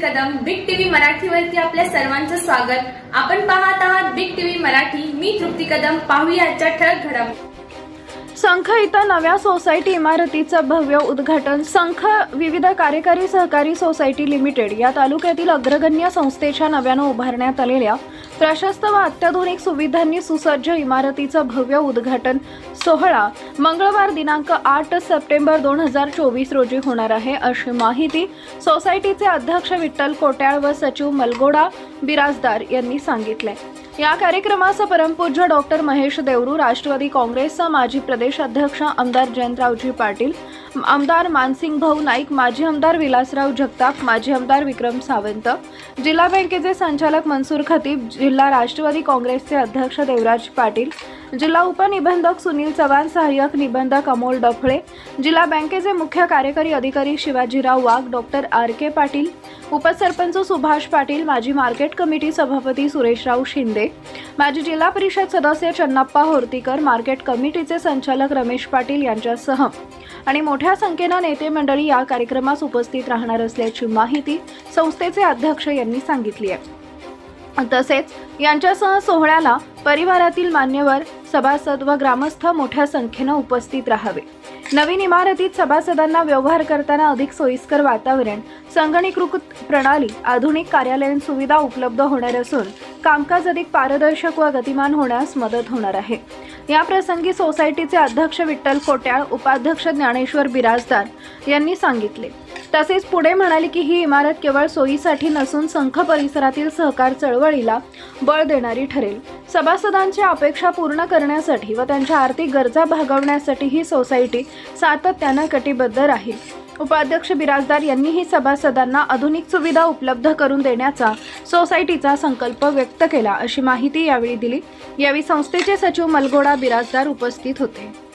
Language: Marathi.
मराठीवरती आपल्या सर्वांचं स्वागत. आपण पाहत आहात बिग टीव्ही मराठी. मी तृप्ती कदम. पाहूया आजच्या ठळक घडामोडी संख इथं नव्या सोसायटी इमारतीचं भव्य उद्घाटन. संख विविध कार्यकारी सहकारी सोसायटी लिमिटेड या तालुक्यातील अग्रगण्य संस्थेच्या नव्यानं उभारण्यात आलेल्या प्रशस्त व अत्याधुनिक सुविधांनी सुसज्ज इमारतीचं भव्य उद्घाटन सोहळा मंगळवार दिनांक आठ सप्टेंबर दोन हजार चोवीस रोजी होणार आहे अशी माहिती सोसायटीचे अध्यक्ष विठ्ठल कोट्याळ व सचिव मलगोडा बिराजदार यांनी सांगितले. या कार्यक्रमास परमपूज्य डॉक्टर महेश देवरू राष्ट्रवादी काँग्रेसचा माजी प्रदेश अध्यक्ष आमदार जयंतरावजी पाटील आमदार मानसिंग भाऊ नाईक माजी आमदार विलासराव जगताप माजी आमदार विक्रम सावंत जिल्हा बँकेचे संचालक मनसूर खतीब जिल्हा राष्ट्रवादी काँग्रेसचे अध्यक्ष देवराज पाटील जिल्हा उपनिबंधक सुनील चव्हाण सहाय्यक निबंधक अमोल डफळे जिल्हा बँकेचे मुख्य कार्यकारी अधिकारी Shivajirao Wagh doctor R K Patil उपसरपंच सुभाष पाटील माजी मार्केट कमिटी सभापती सुरेशराव शिंदे माजी जिल्हा परिषद सदस्य चन्नप्पा होर्तीकर मार्केट कमिटीचे संचालक रमेश पाटील यांच्यासह. आणि मोठ्या संख्येनं नेते मंडळी या कार्यक्रमास उपस्थित राहणार असल्याची माहिती संस्थेचे अध्यक्ष यांनी सांगितली आहे. तसेच यांच्यासह सोहळ्याला परिवारातील मान्यवर सभासद व ग्रामस्थ मोठ्या संख्येनं उपस्थित राहावे. नवीन इमारतीत सभासदांना व्यवहार करताना अधिक सोयीस्कर वातावरण संगणीकृत प्रणाली आधुनिक कार्यालयीन सुविधा उपलब्ध होणार असून कामकाज अधिक पारदर्शक व गतिमान होण्यास मदत होणार आहे. या प्रसंगी सोसायटीचे अध्यक्ष विठ्ठल कोट्याळ उपाध्यक्ष ज्ञानेश्वर बिराजदार यांनी सांगितले. तसेच पुढे म्हणाले की ही इमारत केवळ सोयीसाठी नसून संख परिसरातील सहकार चळवळीला बळ देणारी ठरेल. सभासदांच्या अपेक्षा पूर्ण करण्यासाठी व त्यांच्या आर्थिक गरजा भागवण्यासाठी ही सोसायटी सातत्यानं कटिबद्ध राहील. उपाध्यक्ष बिराजदार यांनीही सभासदांना आधुनिक सुविधा उपलब्ध करून देण्याचा सोसायटीचा संकल्प व्यक्त केला अशी माहिती यावेळी दिली. यावेळी संस्थेचे सचिव मलगोडा बिराजदार उपस्थित होते.